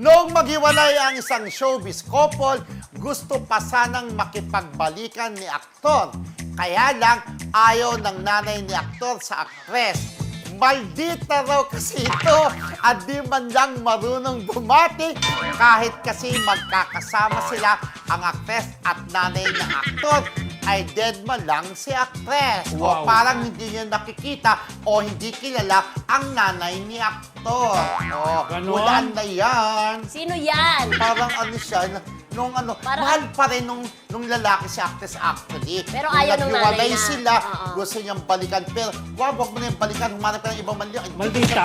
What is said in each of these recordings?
Noong maghiwalay ang isang showbiz couple, gusto pa sanang makipagbalikan ni aktor. Kaya lang, ayaw ng nanay ni aktor sa aktres. Maldita raw kasi ito at di man lang marunong bumati kahit kasi magkakasama sila ang aktres at nanay ng aktor ay dead man lang si aktres. O Wow. parang hindi niya nakikita o hindi kilala ang nanay ni aktor. O, Ganon? wala na yan. Sino yan? Parang ano siya, na- nung ano, Parang- mahal pa rin nung, nung lalaki si actress actually. Pero Nung ayaw nung naghiwalay nanay na. sila, Oo. gusto niyang balikan. Pero, wag, wag mo na yung balikan, humanap ka ng ibang mali. Maldita?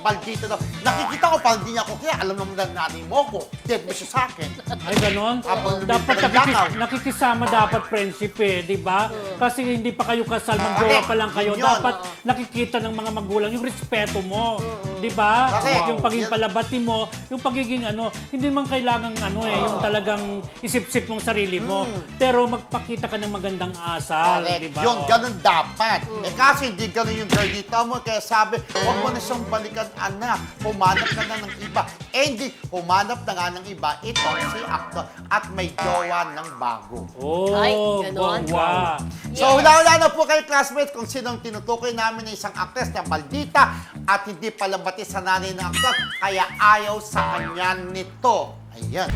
Maldita daw. Nakikita ko, parang hindi niya ako kaya. Alam naman ng nanay mo ko. Dead mo siya sa akin. Ay, ganon? Habang Dapat lumilipad ang nakikis- lakaw. nakikisama dapat friendship eh, di ba? Kasi hindi pa kayo kasal, magjowa Correct. pa lang kayo. Yun yun. Dapat nakikita ng mga magulang yung respeto mo. Di ba? Correct. Yung pagiging palabati mo, yung pagiging ano, hindi man kailangan ano eh, yung talagang isip-sip mong sarili mo. Pero magpakita ka ng magandang asal, Correct. di ba? Yun, Oh. ganun dapat. Eh kasi hindi ganun yung girl dito mo. Kaya sabi, huwag mo na siyang balikan, anak. Humanap ka na ng iba. Eh hindi, humanap na nga ng iba. Ito si actor. At may jowa ng bago. Oh, Ay, ganon. bongga. So, hula-hula na po kayo, classmates, kung sinong tinutukoy namin na isang actress na maldita at hindi pala bati sa nanay ng aktor, kaya ayaw sa kanya nito. Ayan.